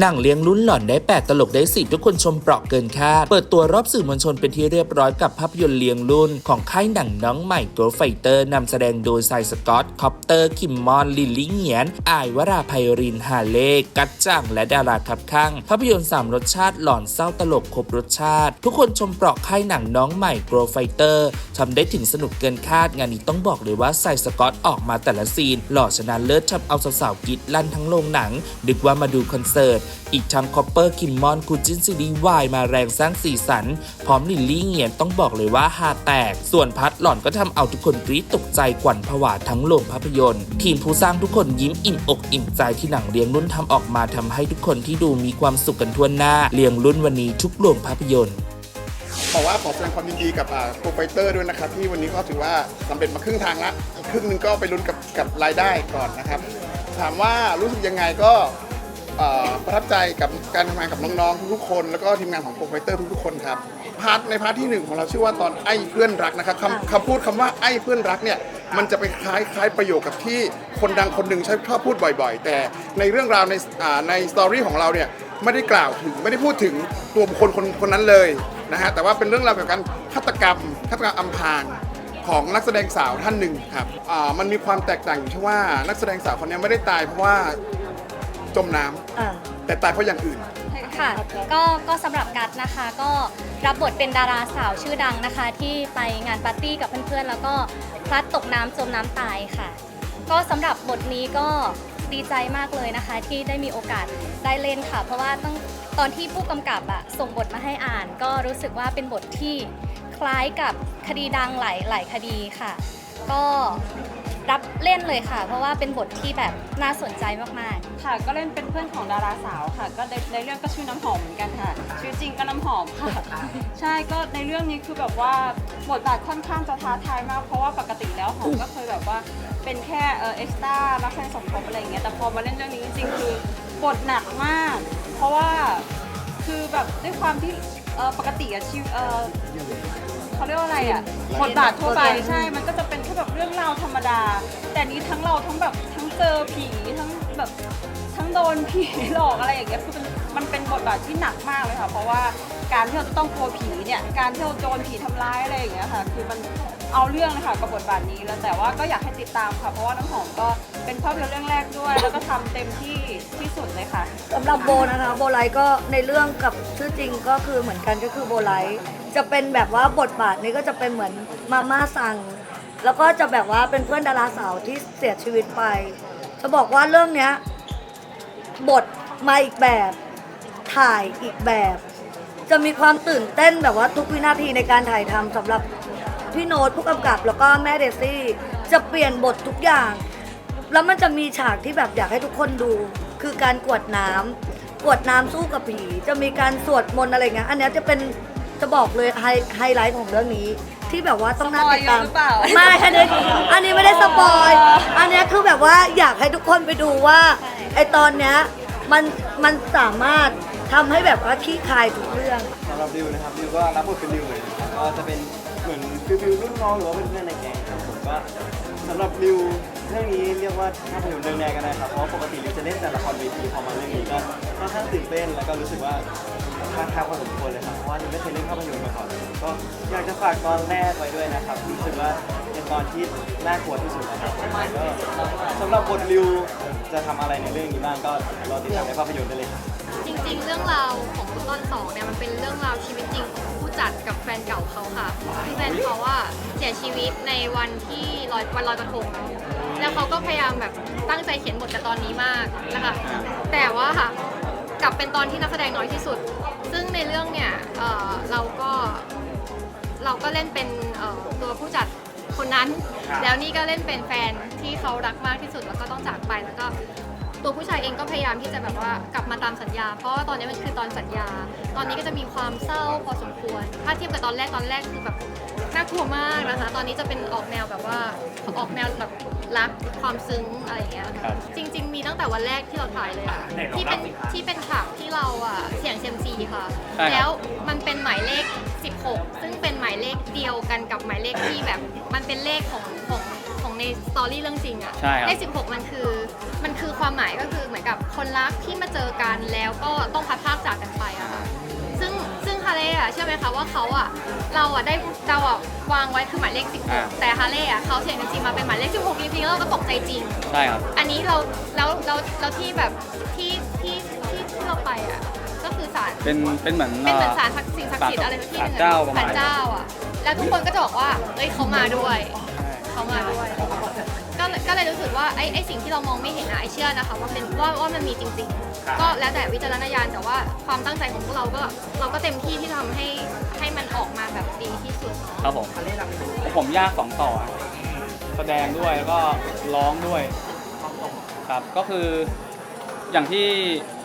หนังเลี้ยงลุ้นหล่อนได้ 8 ตลกได้สิทุกคนชมเปราะเกินคาด เปิดตัวรอบสื่อมวลชนเป็นที่เรียบร้อยกับภาพยนตร์เลี้ยงรุ่น ของค่ายหนังน้องใหม่ g o f i g h t e r นำแสดงโดยไซสกอตคอปเตอร์ คิมมอน ลิลลี่เหงียน อายวราไพริน ฮาเล่ กัจจัง และดาราคับข้าง ภาพยนตร์3รสชาติหลอนเศร้าตลกครบรสชาติ ทุกคนชมเปราะค่ายหนังน้องใหม่ g o f i g h t e r ทำได้ถึงสนุกเกินคาด งานนี้ต้องบอกเลยว่าไซสกอตออกมาแต่ละซีน หล่อชนะเลิศทำเอาสาวๆกรีดลั่นทั้งโรงหนังดึกว่ามาดูคอนเสิร์ตอีกทั้งคอปเปอร์คิมมอนคูจินซีรีส์วายมาแรงสร้างสีสัน พร้อมลิลลี่เงียนต้องบอกเลยว่าฮาแตก ส่วนพัดหล่อนก็ทำเอาทุกคนกรี๊ดตกใจกวั่นผวาทั้งโรงภาพยนตร์ ทีมผู้สร้างทุกคนยิ้มอิ่มอกอิ่มใจที่หนังเลี้ยงรุ่นทำออกมาทำให้ทุกคนที่ดูมีความสุขกันทั่วหน้าเลี้ยงรุ่นวันนี้ทุกโรงภาพยนตร์บอกว่าขอแสดงความยินดีกับโปรไฟเตอร์ด้วยนะครับที่วันนี้ก็ถือว่าสำเร็จมาครึ่งทางละครึ่งนึงก็ไปลุ้นกับกับรายได้ก่อนนะครับ ถามว่ารู้สึกยังไงก็ ประทับใจกับการทำงานกับน้องๆทุกๆคน แล้วก็ทีมงานของโปรไฟเตอร์ทุกๆคนครับพาร์ทในพาร์ทที่หนึ่งของเราชื่อว่าตอนไอ้เพื่อนรักนะครับคำคำพูดคำว่าไอ้เพื่อนรักเนี่ยมันจะไปคล้ายคล้ายประโยคกับที่คนดังคนหนึ่งใช้ชอบพูดบ่อย ๆ แต่ในเรื่องราวในในสตอรี่ของเราเนี่ยไม่ได้กล่าวถึงไม่ได้พูดถึงตัวบุคคลคนคนนั้นเลยนะฮะแต่ว่าเป็นเรื่องราวเกี่ยวกับฆาตกรรมฆาตกรรมอำพรางของนักแสดงสาวท่านหนึ่งครับมันมีความแตกต่างอยู่ที่ว่านักแสดงสาวคนนี้ไม่ได้ตายเพราะว่า จมน้ำอ่าแต่ตายเพราะอย่างอื่น ค่ะ ก็ก็สำหรับกัตนะคะ ก็รับบทเป็นดาราสาวชื่อดังนะคะ ที่ไปงานปาร์ตี้กับเพื่อนๆ แล้วก็พลัดตกน้ำจมน้ำตายค่ะ ก็สำหรับบทนี้ก็ดีใจมากเลยนะคะ ที่ได้มีโอกาสได้เล่นค่ะ เพราะว่าตั้งตอนที่ผู้กำกับอะส่งบทมาให้อ่าน ก็รู้สึกว่าเป็นบทที่คล้ายกับคดีดังหลายหลายคดีค่ะ ก็ รับเล่นเลยค่ะ เพราะว่าเป็นบทที่แบบน่าสนใจมากๆ ค่ะ ก็เล่นเป็นเพื่อนของดาราสาวค่ะ ก็ในในเรื่องก็ชื่อน้ำหอมเหมือนกันค่ะ ชื่อจริงก็น้ำหอมค่ะ ใช่ก็ในเรื่องนี้คือแบบว่าบทบาทค่อนข้างจะท้าทายมาก เพราะว่าปกติแล้วหอมก็เคยแบบว่าเป็นแค่เออเอ็กซ์ตร้ารับแสดงสมทบอะไรอย่างเงี้ย แต่พอมาเล่นเรื่องนี้จริงๆคือบทหนักมาก เพราะว่าคือแบบด้วยความที่เออปกติอะชีวิต เออเขาเรียกว่าอะไรอะบทบาททั่วไปใช่ มันก็จะเป็นแค่แบบเรื่องราวธรรมดา แต่นี้ทั้งเราทั้งแบบทั้งเจอผีทั้งแบบทั้งโดนผีหลอกอะไรอย่างเงี้ยคือมันมันเป็นบทบาทที่หนักมากเลยค่ะ เพราะว่าการที่เราจะต้องกลัวผีเนี่ย การที่เราโดนผีทำร้ายอะไรอย่างเงี้ยค่ะ คือมันเอาเรื่องเลยค่ะกับบทบาทนี้แล้วแต่ว่าก็อยากให้ติดตามค่ะ เพราะว่าน้ำหอมก็เป็นภาพยนตร์เรื่องแรกด้วย แล้วก็ทำเต็มที่ที่สุดเลยค่ะ สำหรับโบนะคะโบไลท์ก็ในเรื่องกับชื่อจริงก็คือเหมือนกันก็คือโบไลท์ จะเป็นแบบว่าบทบาทนี้ก็จะเป็นเหมือนมาม่าสั่ง แล้วก็จะแบบว่าเป็นเพื่อนดาราสาวที่เสียชีวิตไป จะบอกว่าเรื่องเนี้ยบทมาอีกแบบ ถ่ายอีกแบบ จะมีความตื่นเต้นแบบว่าทุกวินาทีในการถ่ายทำสำหรับพี่โน้ตผู้กำกับแล้วก็แม่เดซี่ จะเปลี่ยนบททุกอย่าง แล้วมันจะมีฉากที่แบบอยากให้ทุกคนดู คือการกวดน้ำกวดน้ำสู้กับผี จะมีการสวดมนต์อะไรเงี้ยอันเนี้ยจะเป็น จะบอกเลยไฮไฮไลท์ของเรื่องนี้ ที่แบบว่าต้องน่าติดตามสปอยเยอะหรือเปล่า ไม่อันนี้อันนี้ไม่ได้สปอยอันเนี้ยคือแบบว่าอยากให้ทุกคนไปดูว่าใช่ไอตอนเนี้ยมันมันสามารถทำให้แบบว่าขี้คายทุกเรื่อง สำหรับดิวนะครับดิวก็รับบทเป็นดิวเหมือนกันครับก็จะเป็นเหมือนฟิลฟิลรุ่นน้องหรือว่าเป็นเพื่อนในแก๊งครับผมก็สำหรับดิว เรื่องนี้เรียกว่าภาพยนตร์เรื่องแรกกันนะครับเพราะปกติดิวจะเล่นแต่ละครเวทีพอมาเรื่องนี้ก็ค่อนข้างตื่นเต้นแล้วก็รู้สึกว่าท้าทายพอสมควรเลยครับเพราะว่าดิวไม่เคยเล่นภาพยนตร์มาก่อนก็อยากจะฝากตอนแรกไว้ด้วยนะครับรู้สึกว่าเป็นตอนที่น่ากลัวที่สุดนะครับก็สำหรับบทดิวจะทำอะไรในเรื่องนี้บ้างก็รอติดตามในภาพยนตร์ได้เลยครับจริงๆ เรื่องราวของฟุตบอลสองเนี่ยมันเป็นเรื่องราวชีวิตจริงของผู้จัดกับแฟนเก่าเขาค่ะคือแฟนเขาว่าเสียชีวิตในวันที่ลอยวันลอยกระทงเนาะ แล้วเขาก็พยายามแบบตั้งใจเขียนบทแต่ตอนนี้มากนะคะแต่ว่าค่ะกลับเป็นตอนที่นักแสดงน้อยที่สุด ซึ่งในเรื่องเนี่ยเอ่อเราก็เราก็เล่นเป็นเอ่อตัวผู้จัดคนนั้น แล้วนี่ก็เล่นเป็นแฟนที่เขารักมากที่สุดแล้วก็ต้องจากไปแล้วก็ ตัวผู้ชายเองก็พยายามที่จะแบบว่ากลับมาตามสัญญา เพราะว่าตอนนี้มันคือตอนสัญญา ตอนนี้ก็จะมีความเศร้าพอสมควร ถ้าเทียบกับตอนแรกตอนแรกคือแบบน่ากลัวมากนะคะ ตอนนี้จะเป็นออกแนวแบบว่าออกแนวแบบรักความซึ้งอะไรอย่างเงี้ยค่ะจริง ๆ มีตั้งแต่วันแรกที่เราถ่ายเลยอะที่เป็นที่เป็นฉากที่เราอะเสี่ยงเซยมซีค่ะ แล้วมันเป็นหมายเลข 16 ซึ่งเป็นหมายเลขเดียวกันกับหมายเลขที่แบบมันเป็นเลขของของของในสตอรี่เรื่องจริงอะใช่ครับเลข 16 มันคือ มันคือความหมายก็คือเหมือนกับคนรักที่มาเจอกันแล้วก็ต้องพัดพรากจากกันไปอะค่ะซึ่งซึ่งฮาเล่อะเชื่อไหมคะว่าเขาอะเราอะได้เราอะวางไว้คือหมายเลขอ่า 16แต่ฮาเล่อะเขาเสียงจริงๆมาเป็นหมายเลข16จริงๆแล้วเราก็ตกใจจริง ใช่ครับ อันนี้เราแล้วแล้วแล้วที่แบบที่ที่ที่ที่เราไปอะก็คือศาลเป็นเป็นเหมือนเป็นเหมือนอ่อศาลศักดิ์สิ่งศักดิ์สิทธิ์อะไรสักที่หนึงศาลเจ้าประมาณศาลเจ้าอะแล้วทุกคนก็จะบอกว่าเอ้ยเขามาด้วย เขามาด้วย ก็เลยก็เลยรู้สึกว่าไอ้ไอ้สิ่งที่เรามองไม่เห็นอะไอ้เชื่อนะคะว่าเป็นว่าว่ามันมีจริง ๆ ก็แล้วแต่วิจารณญาณแต่ว่าความตั้งใจของพวกเราก็เราก็เต็มที่ที่ทำให้ให้มันออกมาแบบดีที่สุดครับผมผมยากสองต่ออะแสดงด้วยแล้วก็ร้องด้วยครับ ก็คืออย่างที่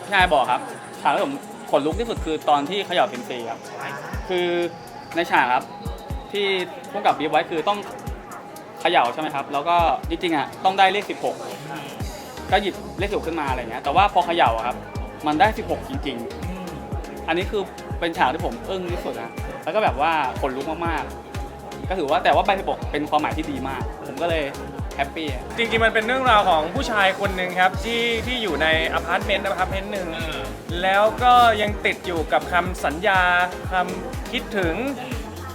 พี่นายบอกครับฉากที่ผมขนลุกที่สุดคือตอนที่เขย่าเป็นซีครับ คือในฉากครับที่พุ่งกับบีบไว้คือต้องเข ย่าใช่ไหมครับ แล้วก็จริงๆอะต้องได้เลข 16 ก็หยิบเลขสิบขึ้นมาอะไรเงี้ย แต่ว่าพอเขย่าอะครับ มันได้ 16 จริง ๆ อันนี้คือเป็นฉากที่ผมอึ้งที่สุดนะ แล้วก็แบบว่าขนลุกมากๆ ก็ถือว่าแต่ว่าใบสิบกเป็นความหมายที่ดีมาก ผมก็เลยแฮปปี้อะ จริงๆ มันเป็นเรื่องราวของผู้ชายคนหนึ่งครับ ที่ที่อยู่ในอพาร์ตเมนต์อพาร์ตเมนต์หนึ่งแล้วก็ยังติดอยู่กับคำสัญญาคำคิดถึง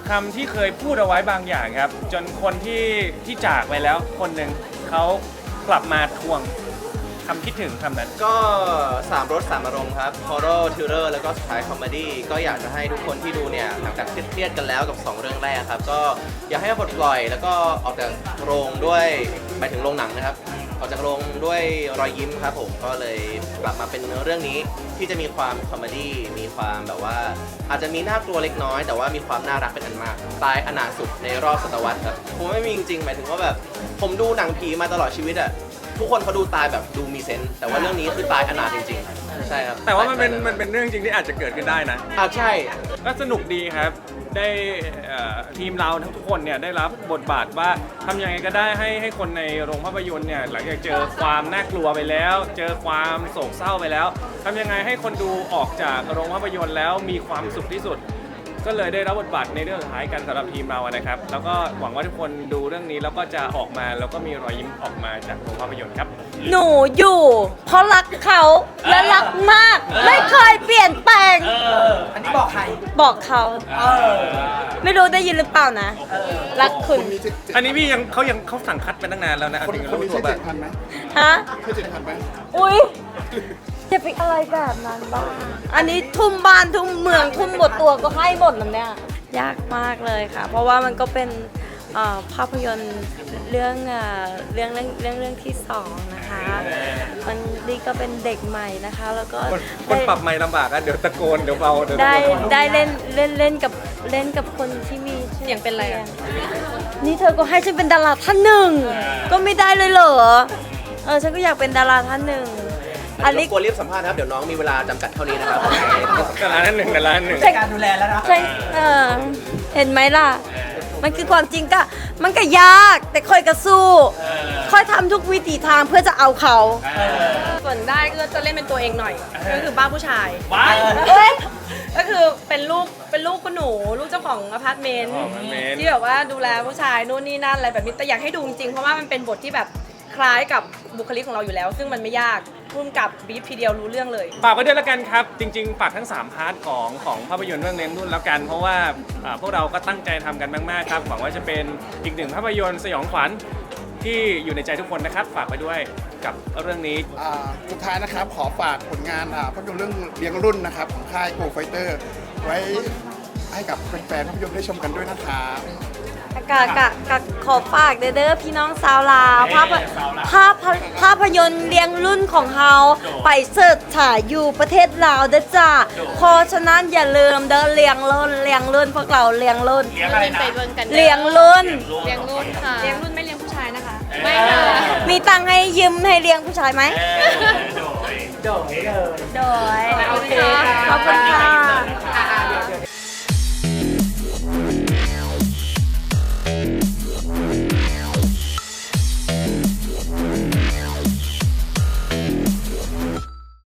คำที่เคยพูดเอาไว้บางอย่างครับ จนคนที่ที่จากไปแล้วคนหนึ่งเขากลับมาทวงคำคิดถึงคำนั้น ก็สามรสสามอารมณ์ครับ horror thriller แล้วก็สุดท้ายคอมเมดี้ก็อยากจะให้ทุกคนที่ดูเนี่ยหลังจากเครียดๆกันแล้วกับ 2 เรื่องแรกครับ ก็อยากให้ปลดปล่อยแล้วก็ออกจากโรงด้วยหมายถึงโรงหนังนะครับ ออกจากโรง ด้วยรอยยิ้มครับผมก็เลยกลับมาเป็นเรื่องนี้ที่จะมีความคอมเมดี้มีความแบบว่า อาจจะมีน่ากลัวเล็กน้อย แต่ว่ามีความน่ารักเป็นอันมากตายอนาถสุดในรอบศตวรรษครับผมไม่มีจริงๆหมายถึงว่าแบบผมดูหนังผีมาตลอดชีวิตอะทุกคนเขาดูตายแบบดูมีเซนส์แต่ว่าเรื่องนี้คือตายอนาถจริงๆ ใช่ครับแต่ว่ามันเป็นมันเป็นเรื่องจริงที่อาจจะเกิดขึ้นได้นะอ่าใช่ ก็สนุกดีครับ ได้เอ่อทีมเราทั้งทุกคนเนี่ยได้รับบทบาทว่าทำยังไงก็ได้ให้ให้คนในโรงภาพยนตร์เนี่ยหลังจากเจอความน่ากลัวไปแล้ว เจอความโศกเศร้าไปแล้วทำยังไงให้คนดูออกจากโรงภาพยนตร์แล้วมีความสุขที่สุด ก็เลยได้รับบทบาทในเรื่องสุดท้ายกันสำหรับทีมเรานะครับ แล้วก็หวังว่าทุกคนดูเรื่องนี้แล้วก็จะออกมาแล้วก็มีรอยยิ้มออกมาจากโรงภาพยนตร์ครับ หนูอยู่ เพราะรักเขาและรักมาก ไม่เคยเปลี่ยนแปลง อันนี้บอกใคร บอกเขาเออไม่รู้ได้ยินหรือเปล่านะ รักคุณคนนี้เจ็ดเจ็ดอันนี้พี่ยังเขายังเขาสั่งคัดไปตั้งนานแล้วนะเอาคนจริงๆคนนี้รู้ตัวใช่แบบเจ็ดพันไหมฮะ ใช่เจ็ดพันไหมอุ๊ย จะไปอะไรแบบนั้นบ้าง อันนี้ทุ่มบ้านทุ่มเมืองทุ่มหมดตัวก็ให้หมดแล้วเนี่ย ยากมากเลยค่ะ เพราะว่ามันก็เป็นเอ่อภาพยนตร์เรื่องเอ่อเรื่องเรื่องเรื่องเรื่องที่สองนะคะ มันนี่ก็เป็นเด็กใหม่นะคะ แล้วก็คนคนได้ปรับไม่ลำบากอะเดี๋ยวตะโกนเดี๋ยวเบาเดี๋ยวตะได้โกนได้เล่นเล่นเล่นกับเล่นกับคนที่มีเสียงเป็นอะไรนี่เธอก็ให้ฉันเป็นดาราท่านหนึ่ง ก็ไม่ได้เลยเหรอ เออฉันก็อยากเป็นดาราท่านหนึ่ง อัอันนนี้นี้กลัวรีบสัมภาษณ์นะครับ เดี๋ยวน้องมีเวลาจำกัดเท่านี้นะครับแต่ร้านนั้นหนึ่งแต่ร้านหนึ่งใช่การดูแลแล้วนะ ใช่เออเห็นไหมล่ะ มันคือความจริงก็มันก็ยากแต่ค่อยก็สู้ค่อยทำทุกวิถีทางเพื่อจะเอาเขา ส่วนได้ก็จะเล่นเป็นตัวเองหน่อย ก็คือบ้าผู้ชายเอ้ยก็คือเป็นลูกเป็นลูกคุณหนูลูกเจ้าของอพาร์ตเมนต์อ๋อ apartment ที่แบบว่าดูแลผู้ชายนู่นนี่นั่นอะไรแบบนี้แต่อยากให้ดูจริงๆเพราะว่ามันเป็นบทที่แบบคล้ายกับบุคลิกของเราอยู่แล้ว ซึ่งมันไม่ยาก พุ่มกับบีฟทีเดียวรู้เรื่องเลยฝากไว้ด้วยแล้วกันครับ จริง ๆ ฝากทั้ง 3 พาร์ทของของภาพยนตร์เรื่องเลี้ยงรุ่นแล้วกัน เพราะว่าอ่าพวกเราก็ตั้งใจทำกันมาก ๆ ครับ หวังว่าจะเป็นอีกหนึ่งภาพยนตร์สยองขวัญที่อยู่ในใจทุกคนนะครับ ฝากไปด้วยกับเรื่องนี้ อ่าสุดท้ายนะครับขอฝากผลงานอ่าภาพยนตร์เรื่องเลี้ยงรุ่นนะครับของค่ายโกไฟเตอร์ ไว้ให้กับแฟนๆภาพยนตร์ได้ชมกันด้วยนะครับ กะกะกะขอฝากเด้อเด้อพี่น้องสาวลาวภาพภาพภาพยนตร์เลี้ยงรุ่นของเฮาไปเสิร์ชฉายอยู่ประเทศลาวเด้อจ้าเพราะฉะนั้นอย่าลืมเด้อเลี้ยงรุ่นเลี้ยงรุ่นพวกเราเลี้ยงรุ่นเรื่องไปเบิ่งกันเลี้ยงรุ่นเลี้ยงรุ่นค่ะเลี้ยงรุ่นไม่เลี้ยงผู้ชายนะคะไม่ค่ะมีตังค์ให้ยืมให้เลี้ยงผู้ชายไหมโดยเลยโดยโอเคขอบคุณค่ะ